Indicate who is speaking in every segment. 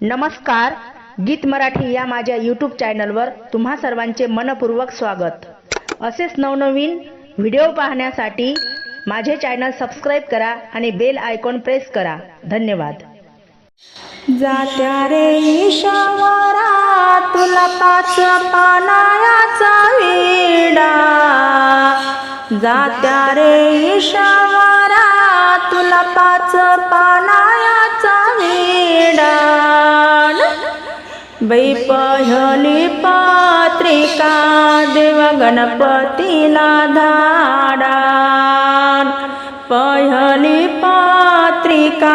Speaker 1: नमस्कार गीत मराठी या माझ्या यूट्यूब चॅनलवर तुम्हा सर्वांचे मनपूर्वक स्वागत. असेच नवनवीन व्हिडिओ पाहण्यासाठी माझे चॅनल सबस्क्राईब करा आणि बेल आयकॉन प्रेस करा. धन्यवाद.
Speaker 2: जात्या रे ईशावरा तुला पाच पानायाचा विडा. जात्या रे ईशावरा तुला पाच पानायाचा बै पहिली पात्रिका देव गणपतीला धाडा पहली पात्रिका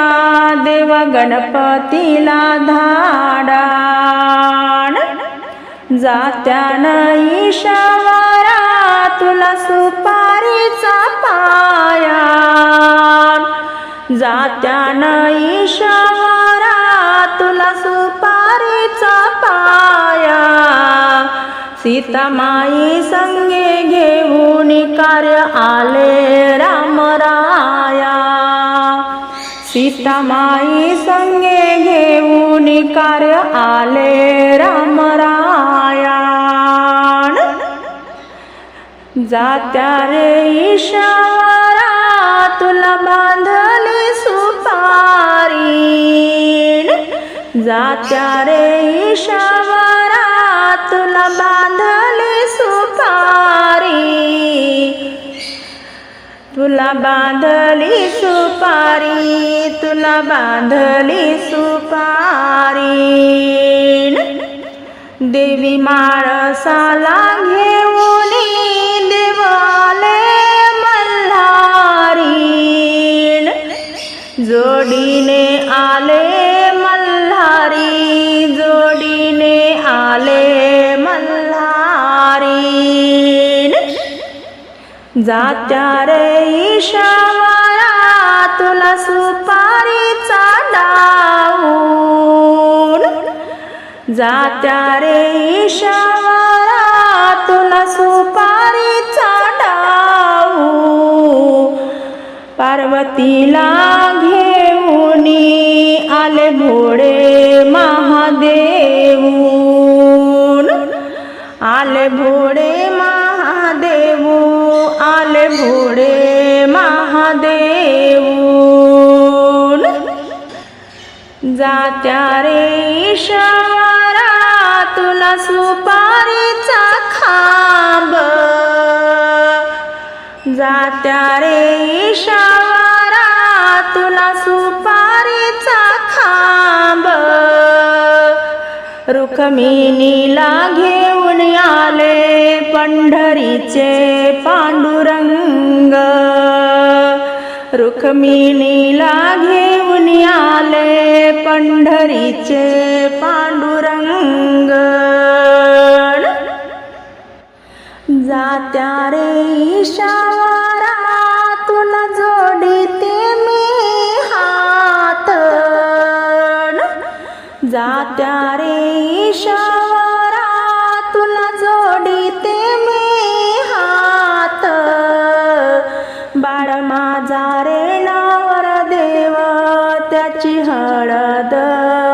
Speaker 2: देव गणपतीला धाडा जात्यान ईशावरा तुला सुपारीचा पाया जात्या नाही तुला सीतामाई संगे घेऊन कार्य आले रामराया सीतामाई संगे घेऊन कार्य आले रामराया जात्या रे ईशावरा तुला बांधली सुपारी. जात्या रे ईशावरा तुला बांधली सुपारी. तुला बांधली सुपारी तुला बांधली सुपारी. देवी माळसाला घेऊ जात्या रे ईशावरा तुला सुपारीचा डाऊन. जात्या रे ईशावरा तुला सुपारीचा डाऊ पार्वतीला घेऊन आले भोडे महादेव आले भोडे जात्या रे शारा तुला सुपारीचा खांब. जात्या रे शारा तुला सुपारीचा खांब. रुक्मिणीला घेऊन आले पंढरीचे पांडुरंग. रुक्मिणीला घेऊन आले पंढरीचे पांडुरंग. जात्या रे ईशावरा जोडीते मी हात. जात्या रे ईशावरा সাড়া